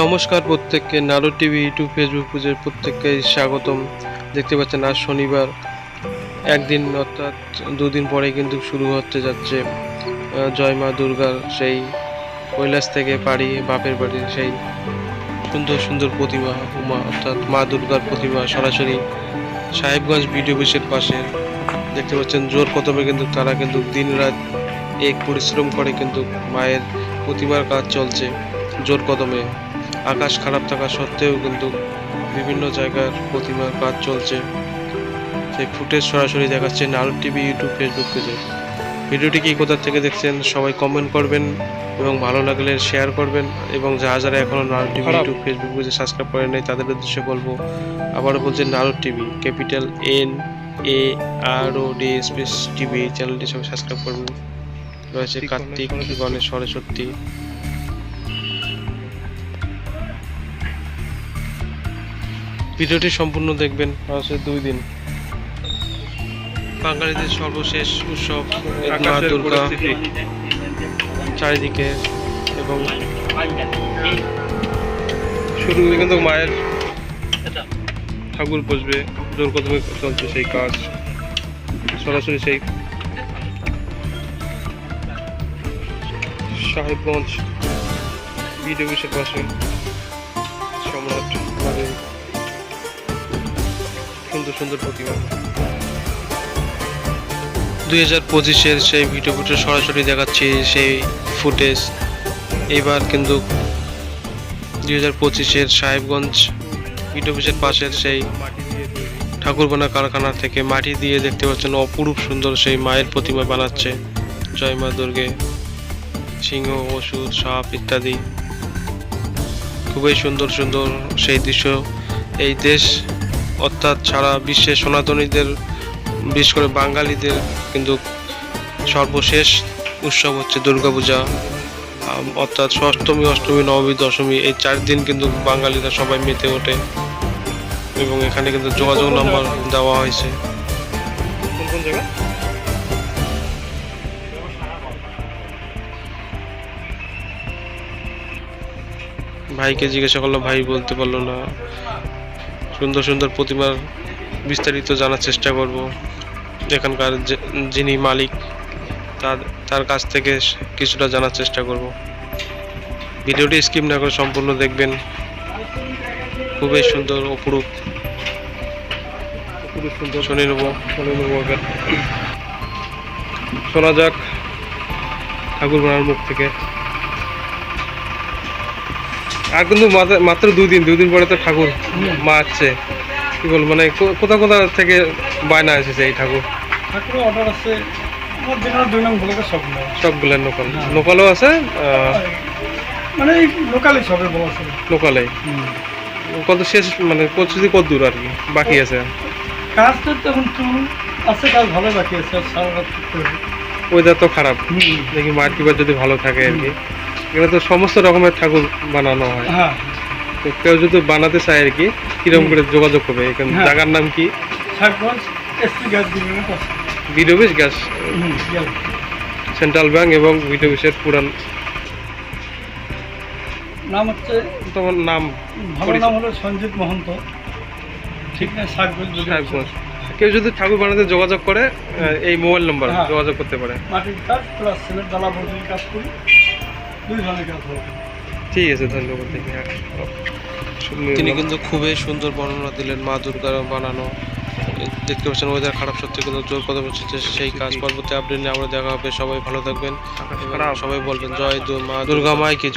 নমস্কার প্রত্যেককে narrow TV, YouTube, Facebook পেজের প্রত্যেককে স্বাগতম। দেখতে পাচ্ছেন, আজ শনিবার। একদিন অর্থাৎ দুদিন পরে কিন্তু শুরু হতে যাচ্ছে জয় মা দুর্গার সেই কৈলাস থেকে পাড়ি, বাপের বাড়ির সেই সুন্দর সুন্দর প্রতিমা, উমা, অর্থাৎ মা দুর্গার প্রতিমা সরাসরি সাহেবগঞ্জ বিডিও অফিসের পাশে। দেখতে পাচ্ছেন, জোর কদমে কিন্তু তারা কিন্তু দিন রাত এক পরিশ্রম করে কিন্তু মায়ের প্রতিমার কাজ চলছে। জোর কদমে। আকাশ খারাপ থাকা সত্ত্বেও কিন্তু বিভিন্ন জায়গার প্রতিমার কাজ চলছে। সেই ফুটেজ সরাসরি দেখাচ্ছে নারদ টিভি ইউটিউব ফেসবুক পেজে। ভিডিওটি কি কোথা থেকে দেখছেন সবাই কমেন্ট করবেন এবং ভালো লাগলে শেয়ার করবেন এবং যারা যারা এখনও নারদ টিভি। ইউটিউব ফেসবুক পেজে সাবস্ক্রাইব করেন নাই তাদের উদ্দেশ্যে বলব আবারও বলছে Narad TV capital N A R O D space TV চ্যানেলটি সবাই সাবস্ক্রাইব করবেন। রয়েছে কার্তিক, গণেশ সরস্বতী। ভিডিওটি সম্পূর্ণ দেখবেন আছে দুই দিন। বাঙালিদের সর্বশেষ উৎসব মা দুর্গা চারিদিকে এবং শুরু কিন্তু মায়ের ঠাকুর বসবে কদমে চলছে সেই কাজ সরাসরি সেই সাহেবগঞ্জ বিড অফিসের পাশে সম্রাট সুন্দর সুন্দর প্রতিমা। দুই হাজার পঁচিশের সেই ভিডিও ফুটেজ সরাসরি দেখাচ্ছি, সেই ফুটেজ। এবার কিন্তু দুই হাজার পঁচিশের সাহেবগঞ্জ ভিডিও অফিসের পাশের সেই ঠাকুরবানা কারখানা থেকে মাটি দিয়ে দেখতে পাচ্ছেন অপরূপ সুন্দর সেই মায়ের প্রতিমা বানাচ্ছে জয় মা দুর্গে। সিংহ, অসুর, সাপ ইত্যাদি। খুবই সুন্দর সুন্দর সেই দৃশ্য। এই দেশ অর্থাৎ সারা বিশ্বে সনাতনীদের বিশেষ করে বাঙালিদের কিন্তু সর্বশেষ উৎসব হচ্ছে দুর্গাপূজা। অর্থাৎ ষষ্ঠমী অষ্টমী নবমী দশমী এই চার দিন কিন্তু বাঙালিরা সবাই মেতে ওঠে এবং এখানে কিন্তু যোগাযোগ নাম্বার দেওয়া হয়েছে। কোন কোন জায়গা ভাইকে জিজ্ঞাসা করল ভাই বলতে পারল না। সুন্দর সুন্দর প্রতিমার বিস্তারিত জানার চেষ্টা করব। এখানকার যিনি মালিক তার তার কাছ থেকে কিছুটা জানার চেষ্টা করব। ভিডিওটি স্কিপ না করে সম্পূর্ণ দেখবেন। খুবই সুন্দর অপরূপ। পুরো সুন্দর। শুনে নেব। শুনে নেব শোনা যাক ঠাকুর মুখ থেকে। আর কিন্তু মাত্র- মাত্র দুই দিন দুই দিন পরে তো ঠাকুর মা আসছে। কি বল মানে কোথা কোথা থেকে বায়না এসেছে এই ঠাকুর? অর্ডার আছে সবগুলো লোকাল হ্যাঁ। লোকালও আছে মানে এই লোকালে সবে লোকালে কত শেষ মানে কত দূর আর কি? বাকি আছে। কাজ তো তখন আছে কাজ ভালো বাকি আছে সারা রাত ওয়েদার তো খারাপ। দেখি মাঠ কিবার যদি ভালো থাকে আর কি। এখানে তো সমস্ত রকমের ঠাকুর বানানো হয়। হ্যাঁ। তো কেউ যদি বানাতে চায় আর কি কীরকম করে যোগাযোগ করবে? এখানে হ্যাঁ। জায়গার নাম কি? বিড অফিস গ্যাস সেন্ট্রাল ব্যাংক এবং বিড অফিসের পুরান নাম হচ্ছে তোমার নাম ভালো নাম হলো সঞ্জিত মহন্ত। ঠিক না বলে কেউ যদি ঠাকুর বানাতে যোগাযোগ করে এই মোবাইল নাম্বার হ্যাঁ। যোগাযোগ করতে পারে। মাটির কাজ প্লাস ছেলের বদলি কাজ করি। ঠিক আছে ধন্যবাদ। তিনি কিন্তু খুবই সুন্দর বর্ণনা দিলেন মা দুর্গার বানানো। দেখতে পাচ্ছেন ওয়েদার খারাপ সত্যি কিন্তু জোর কথা বলছে সেই কাজ পরবর্তী আপডেট নিয়ে আমরা দেখা হবে। সবাই ভালো থাকবেন সবাই বলবেন জয় মা দুর্গা মাই কি জয়।